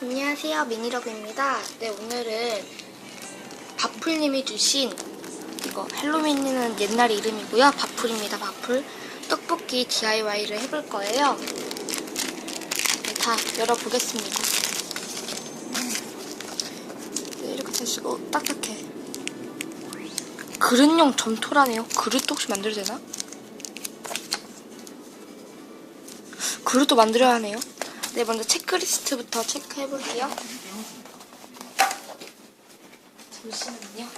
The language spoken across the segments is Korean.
안녕하세요. 미니러브입니다. 네 오늘은 바풀님이 주신 이거 헬로윈이는 옛날 이름이고요. 바풀입니다 바풀. 떡볶이 DIY를 해볼 거예요. 네, 다 열어보겠습니다. 네, 이렇게 되시고 딱딱해 그릇용 점토라네요. 그릇도 혹시 만들어야 되나? 그릇도 만들어야 하네요 네, 먼저 체크리스트부터 체크해볼게요. 잠시만요.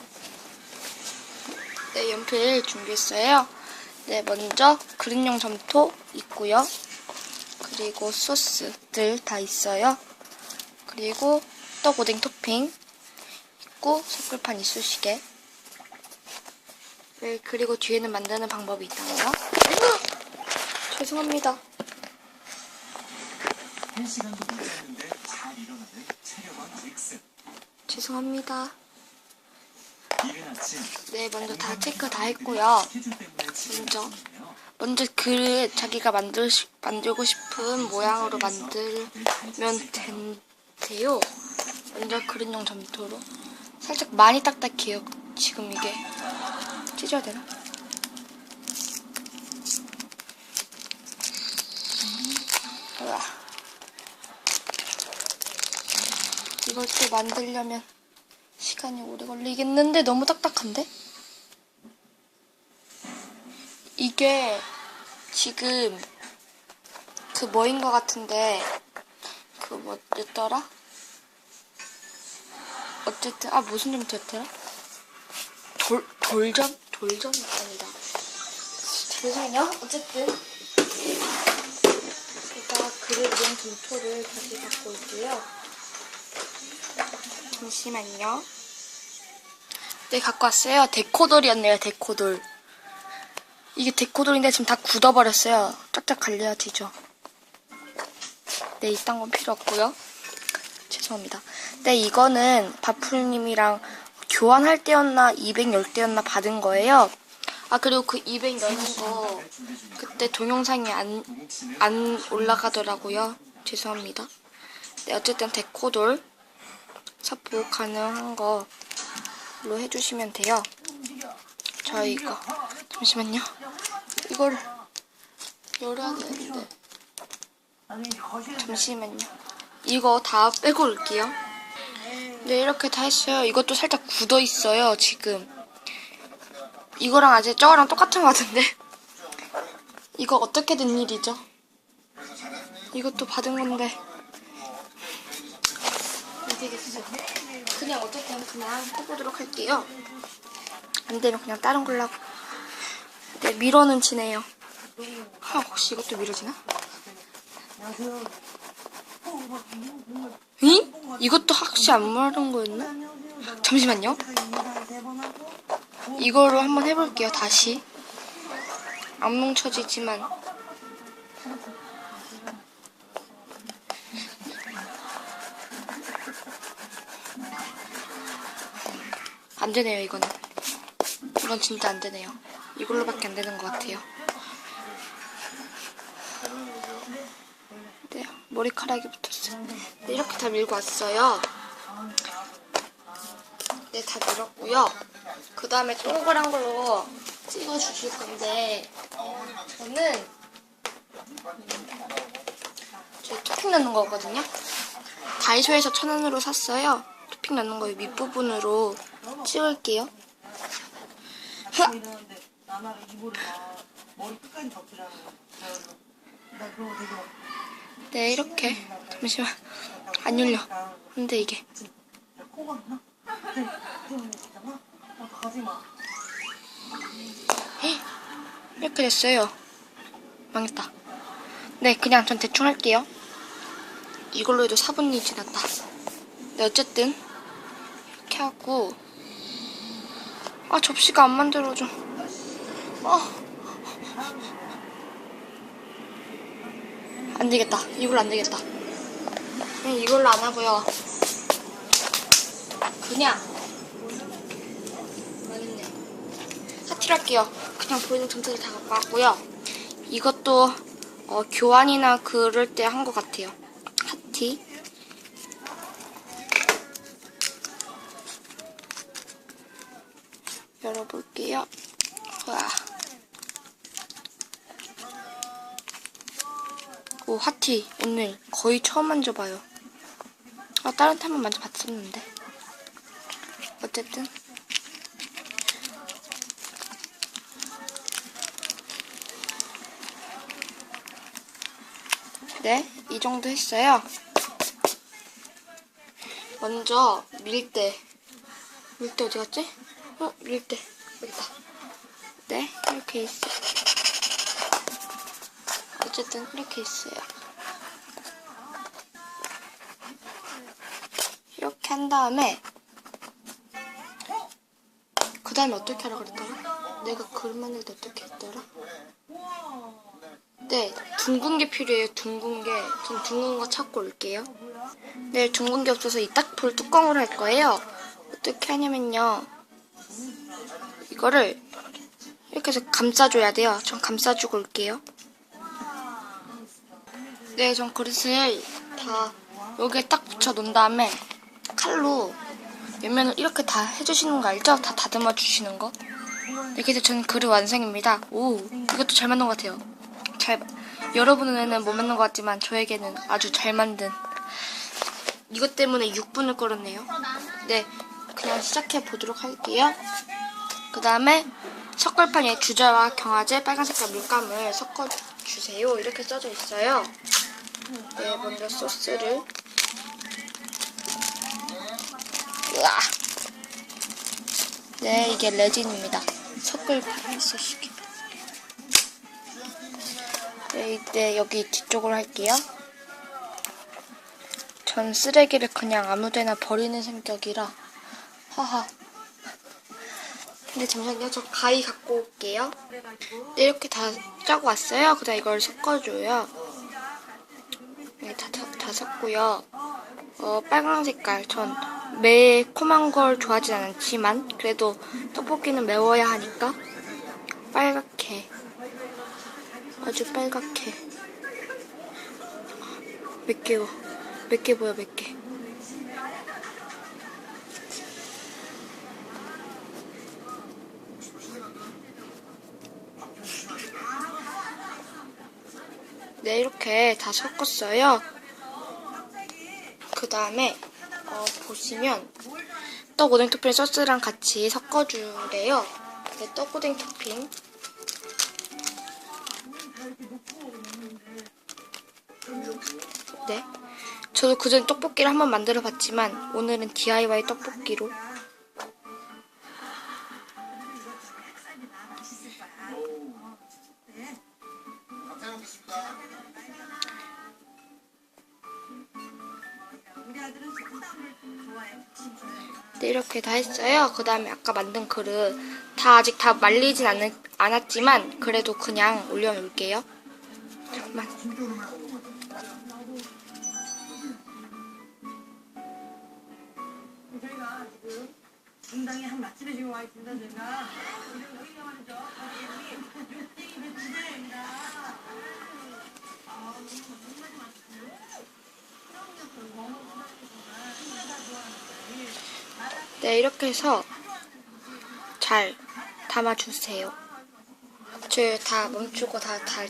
네, 연필 준비했어요. 네, 먼저 그릇용 점토 있고요. 그리고 소스들 다 있어요. 그리고 떡 오뎅 토핑 있고 숯불판 이쑤시개 네, 그리고 뒤에는 만드는 방법이 있다고요. 죄송합니다. 한 시간도 되지 않는데 잘 일어나는 체력원 엑스. 죄송합니다. 이른 아침 네, 먼저 다 체크 다 했고요. 스케줄 때문에 집에 먼저. 먼저 그릇 자기가 만들, 만들고 싶은 모양으로 만들면 된대요. 먼저 그릇용 점토로. 살짝 많이 딱딱해요. 지금 이게. 찢어야 되나? 으아. 이걸 또 만들려면 시간이 오래 걸리겠는데 너무 딱딱한데? 이게 지금 그 뭐인 것 같은데 그 뭐였더라? 어쨌든 아 무슨 점이었더라? 돌 돌점 돌점이 아니다. 죄송해요. 어쨌든 제가 그릇용 점토를 다시 갖고 올게요. 잠시만요. 네 갖고 왔어요. 데코돌이었네요. 데코돌. 이게 데코돌인데 지금 다 굳어버렸어요. 쫙쫙 갈려야 되죠. 네, 이딴 건 필요 없고요. 죄송합니다. 네, 이거는 바풀님이랑 교환할 때였나 210 때였나 받은 거예요. 아, 그리고 그200 여는 거 그때 동영상이 안, 안 올라가더라고요. 죄송합니다. 네, 어쨌든 데코돌 삽입 가능한 걸로 해주시면 돼요. 저 이거 잠시만요. 이걸 열어야 되는데 잠시만요. 이거 다 빼고 올게요. 네 이렇게 다 했어요. 이것도 살짝 굳어 있어요 지금. 이거랑 아직 저거랑 똑같은 것 같은데. 이거 어떻게 된 일이죠? 이것도 받은 건데. 안 되겠어. 그냥 어쨌든 그냥 해보도록 할게요. 안 되면 그냥 다른 걸로 하고. 네, 미러는 지네요. 아, 혹시 이것도 미러지나? 응? 이것도 확실히 안 마른 거였나? 잠시만요. 이거로 한번 해볼게요, 다시. 안 뭉쳐지지만. 안 되네요, 이거는. 이건 진짜 안 되네요. 이걸로밖에 안 되는 것 같아요. 네, 머리카락이 붙었어요. 네, 이렇게 다 밀고 왔어요. 네, 다 밀었고요. 그 다음에 동그란 걸로 찍어 주실 건데, 저는 저 토핑 넣는 거거든요. 다이소에서 천 원으로 샀어요. 토핑 넣는 거 밑부분으로 찍을게요. 흐! 이러는데 나나가 이불을 막 머리 끝까지 덮으라는 거. 나 그거 되게 막 네, 이렇게. 잠시만. 안 열려. 근데 이게. 야, 코가 나? 그러면 진짜 막, 막 가지 마. 이렇게 됐어요. 망했다. 네, 그냥 전 대충 할게요. 이걸로 해도 4분이 지났다. 네, 어쨌든 이렇게 하고 아 접시가 안 만들어져. 아. 안 되겠다. 이걸로 안 되겠다. 그냥 이걸로 안 하고요. 그냥 망했네. 사티를 할게요. 그냥 보이는 점수를 다 갖고 왔고요. 이것도 어, 교환이나 그럴 때 한 것 같아요. 하티. 열어 볼게요. 와. 오, 하티. 오늘 거의 처음 만져봐요. 아, 다른 템은 만져봤었는데. 어쨌든. 네, 이 정도 했어요. 먼저 밀대. 밀대 어디 갔지? 어, 밀대. 여기 있다. 네, 이렇게 있어. 어쨌든 이렇게 있어요. 이렇게 한 다음에 그 다음에 어떻게 하라 그랬더라? 내가 그림 만들 때 어떻게 했더라? 네, 둥근 게 필요해요. 둥근 게. 전 둥근 거 찾고 올게요. 네, 둥근 게 없어서 이 딱 볼 뚜껑으로 할 거예요. 어떻게 하냐면요. 이거를 이렇게 해서 감싸줘야 돼요. 전 감싸주고 올게요. 네, 전 그릇을 다 여기에 딱 붙여 놓은 다음에 칼로 옆면을 이렇게 다 해주시는 거 알죠? 다 다듬어 주시는 거. 이렇게 해서 저는 그릇 완성입니다. 오, 이것도 잘 만든 것 같아요. 잘, 마- 여러분에는 못 만든 것 같지만 저에게는 아주 잘 만든. 이것 때문에 6분을 끌었네요. 네, 그냥 시작해 보도록 할게요. 그 다음에 석굴판에 주자와 경화제 빨간 색깔 물감을 섞어 주세요. 이렇게 써져 있어요. 네, 먼저 소스를. 으아. 네, 이게 레진입니다. 석굴판에 쓰시기. 네, 이때 여기 뒤쪽으로 할게요. 전 쓰레기를 그냥 아무데나 버리는 성격이라 하하. 근데 잠시만요. 저 가위 갖고 올게요. 네, 이렇게 다 짜고 왔어요. 그다음 이걸 섞어줘요. 네, 다, 다, 다 섞고요. 어, 빨간 색깔. 전 매콤한 걸 좋아하진 않지만 그래도 떡볶이는 매워야 하니까 빨갛게 아주 빨갛게 몇 개요? 몇 개 보여 몇 개? 네 이렇게 다 섞었어요. 그 다음에 어, 보시면 떡오뎅 토핑 소스랑 같이 섞어주래요. 네, 떡오뎅 토핑. 네. 저도 그전 떡볶이를 한번 만들어 봤지만 오늘은 DIY 떡볶이로 네, 이렇게 다 했어요. 그 다음에 아까 만든 그릇 다 아직 다 말리진 않, 않았지만 그래도 그냥 올려놓을게요. 잠깐만. 저희가 지금 분당에 한 맛집에 지금 와 있습니다. 지금 여기가 말이죠. 우리 육땡이 배치대입니다. 아, 정말 맛있어요. 네, 이렇게 해서 잘 담아주세요. 저다 멈추고 다, 잘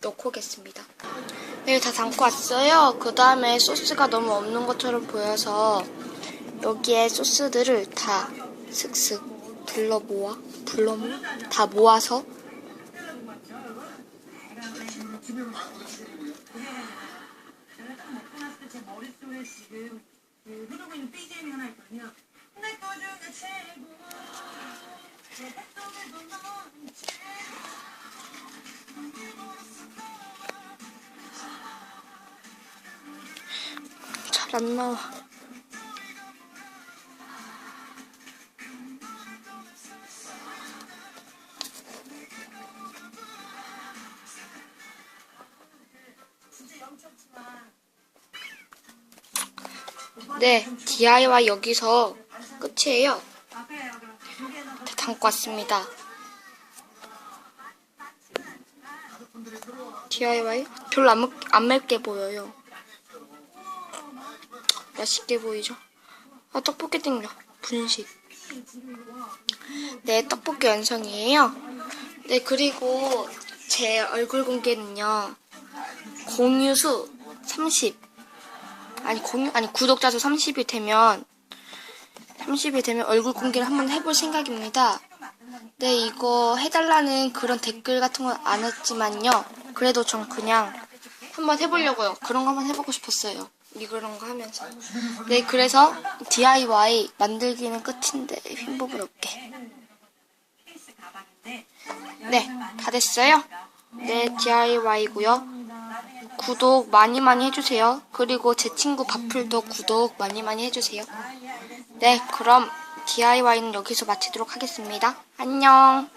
넣고 오겠습니다. 네, 다 담고 왔어요. 그 다음에 소스가 너무 없는 것처럼 보여서 여기에 소스들을 다 슥슥 불러 모아, 불러 모아? 다 모아서 제가 딱 먹고 났을 때 제 머릿속에 지금 그 흐르고 있는 BGM이 하나 있거든요. 내 거 중에 최고 내 뱃속에도 넌잘안 나와. 네, DIY 여기서 끝이에요. 다 담고 왔습니다. DIY? 별로 안, 맵, 안 맵게 보여요. 맛있게 보이죠? 아, 떡볶이 땡겨. 분식. 네, 떡볶이 완성이에요. 네, 그리고 제 얼굴 공개는요. 공유수 30. 아니, 공유, 아니, 구독자 수 30이 되면, 30이 되면 얼굴 공개를 한번 해볼 생각입니다. 네, 이거 해달라는 그런 댓글 같은 건 안 했지만요. 그래도 전 그냥 한번 해보려고요. 그런 거 한번 해보고 싶었어요. 이런 거 하면서. 네, 그래서 DIY 만들기는 끝인데 힘 부끄럽게. 케이스 가방인데 네, 다 됐어요. 네, DIY고요. 구독 많이 많이 해주세요. 그리고 제 친구 바풀도 구독 많이 많이 해주세요. 네, 그럼 DIY는 여기서 마치도록 하겠습니다. 안녕.